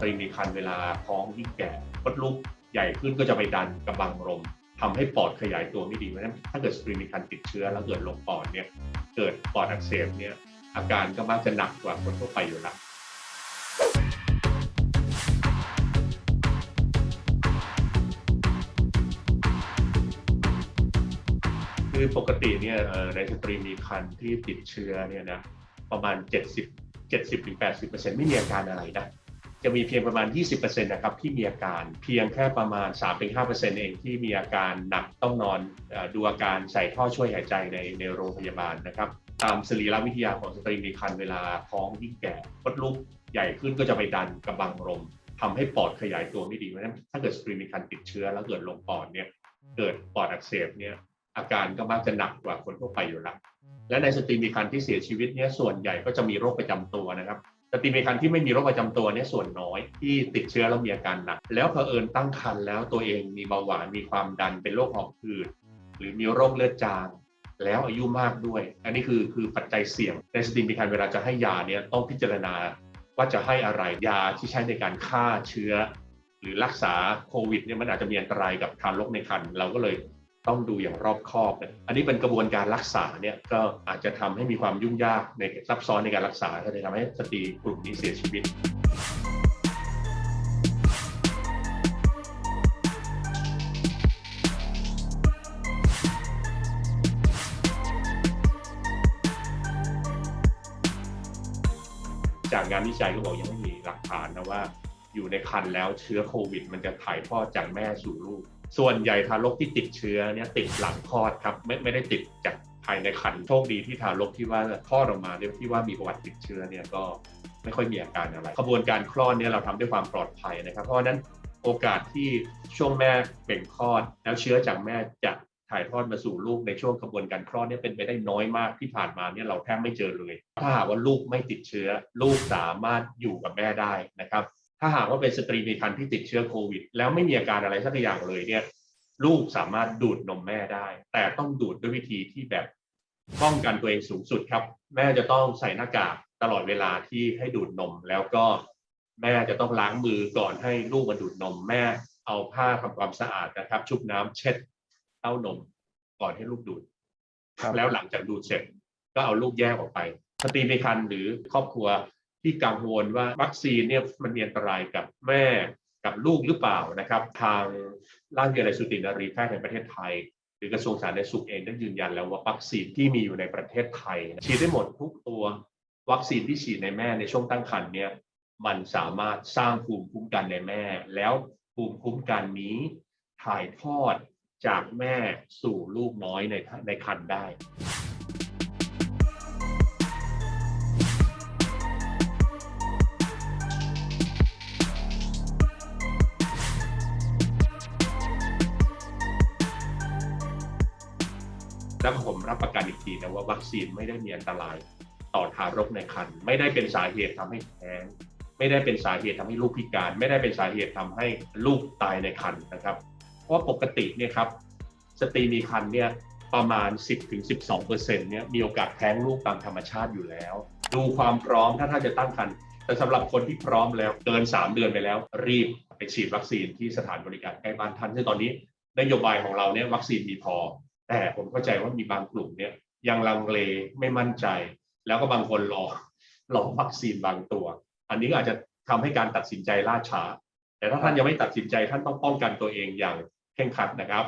ตรีมีครรภ์เวลาท้องยิ่งแก่มดลูกใหญ่ขึ้นก็จะไปดันกระบังลมทำให้ปอดขยายตัวไม่ดีเพราะฉะนั้นถ้าเกิดสตรีมีครรติดเชื้อแล้วเกิดลงปอดเนี่ยเกิดปอดอักเสบเนี่ยอาการก็มักจะหนักกว่าคนทั่วไปอยู่แล้วคือปกติเนี่ยในสตรีมีครรที่ติดเชื้อเนี่ยนะประมาณ 70 70ถึง80ไม่มีอาการอะไรนะ จะมีเพียงประมาณ 20%นะครับที่มีอาการเพียงแค่ประมาณ 3-5%เองที่มีอาการหนักต้องนอนดูอาการใส่ท่อช่วยหายใจในในโรงพยาบาลนะครับ ตามสรีรวิทยาของสตรีมีครรภ์เวลาท้องยิ่งแก่มดลูกใหญ่ขึ้นก็จะไปดันกระบังลมทำให้ปอดขยายตัวไม่ดีเพราะฉะนั้นถ้าเกิดสตรีมีครรภ์ติดเชื้อแล้วเกิดลงปอดเนี่ยเกิดปอดอักเสบเนี่ยอาการก็มักจะหนักกว่าคนทั่วไปอยู่แล้วและในสตรีมีครรที่เสียชีวิตเนี่ยส่วนใหญ่ก็จะมีโรคประจำตัวนะครับ ตรีมีครรภ์ที่ไม่มีโรคประจำตัวเนี่ยส่วนน้อยที่ติดเชื้อแล้วมีอาการหนัก แล้วเผอิญตั้งครรภ์แล้วตัวเองมีเบาหวานมีความดันเป็นโรคหอบหืดหรือมีโรคเลือดจางแล้วอายุมากด้วย อันนี้คือคือปัจจัยเสี่ยงในสตรีมีครรภ์เวลาจะให้ยาเนี่ยต้องพิจารณาว่าจะให้อะไรยาที่ใช้ในการฆ่าเชื้อ หรือรักษาโควิดเนี่ยมันอาจจะมีอันตรายกับทารกในครรภ์เราก็เลย ต้องดูอย่างรอบคอบนะอันนี้เป็นกระบวนการรักษาเนี่ยก็อาจจะทำให้มีความยุ่งยากในซับซ้อนในการรักษาก็เลยทำให้สตรีกลุ่มนี้เสียชีวิต จากงานวิจัยก็บอกยังไม่มีหลักฐานนะว่า อยู่ในครรภ์แล้วเชื้อโควิด มันจะถ่ายทอดจากแม่สู่ลูก ส่วนใหญ่ทารกที่ติดเชื้อเนี่ยติดหลังคลอดครับไม่ไม่ได้ติดจากภายในครรภ์โชคดีที่ทารกที่ว่าคลอดออกมาเนี่ยที่ว่ามีประวัติติดเชื้อเนี่ยก็ไม่ค่อยมีอาการอะไรกระบวนการคลอดเนี่ยเราทำด้วยความปลอดภัยนะครับ เพราะฉะนั้นโอกาสที่ช่วงแม่เบ่งคลอด แล้วเชื้อจากแม่จะถ่ายทอดมาสู่ลูกในช่วงกระบวนการคลอดเนี่ยเป็นไปได้น้อยมากที่ผ่านมาเนี่ยเราแทบไม่เจอเลย ถ้าหากว่าลูกไม่ติดเชื้อ ลูกสามารถอยู่กับแม่ได้นะครับ ถ้าหากว่าเป็นสตรีมีครรภ์ที่ติดเชื้อโควิด แล้วไม่มีอาการอะไรสักอย่างเลยเนี่ย ลูกสามารถดูดนมแม่ได้ แต่ต้องดูดด้วยวิธีที่แบบป้องกันตัวเองสูงสุดครับ แม่จะต้องใส่หน้ากากตลอดเวลาที่ให้ดูดนม แล้วก็แม่จะต้องล้างมือก่อนให้ลูกมาดูดนม แม่เอาผ้าทำความสะอาดนะครับ ชุบน้ำเช็ดเต้านม ก่อนให้ลูกดูดครับแล้วหลังจากดูดเสร็จ ก็เอาลูกแยกออกไปสตรีในครรภ์หรือครอบครัว ที่กังวลว่าวัคซีนเนี่ยมันมีอันตรายกับแม่กับลูกหรือเปล่านะครับ ทางราชยาลัยสุตินารีแพทย์แห่งประเทศไทย หรือกระทรวงสาธารณสุขเองได้ยืนยันแล้วว่าวัคซีนที่มีอยู่ในประเทศไทย ฉีดได้หมดทุกตัววัคซีนที่ฉีดในแม่ในช่วงตั้งครรภ์เนี่ยมันสามารถสร้างภูมิคุ้มกันในแม่ แล้วภูมิคุ้มกันนี้ถ่ายทอดจากแม่สู่ลูกน้อยในในครรภ์ได้ แล้วผมรับประกันอีกทีนะว่าวัคซีนไม่ได้มีอันตรายต่อทารกในครรภ์ไม่ได้เป็นสาเหตุทำให้แท้งไม่ได้เป็นสาเหตุทำให้ลูกพิการ ไม่ได้เป็นสาเหตุทำให้ลูกตายในครรภ์นะครับ เพราะปกติเนี่ยครับสตรีมีครรภ์เนี่ยประมาณ 10-12%เนี่ยมีโอกาสแท้งลูกตามธรรมชาติอยู่แล้ว ดูความพร้อมถ้าท่านจะตั้งครรภ์แต่สำหรับคนที่พร้อมแล้วเกิน 3 เดือนไปแล้ว รีบไปฉีดวัคซีนที่สถานบริการใกล้บ้านท่านซึ่งตอนนี้นโยบายของเราเนี่ยวัคซีนมีพอ แต่ผมเข้าใจว่ามีบางกลุ่มเนี่ยยังลังเลไม่มั่นใจ แล้วก็บางคนรอรอวัคซีนบางตัว อันนี้ก็อาจจะทำให้การตัดสินใจล่าช้า แต่ถ้าท่านยังไม่ตัดสินใจท่านต้องป้องกันตัวเองอย่างเคร่งครัดนะครับ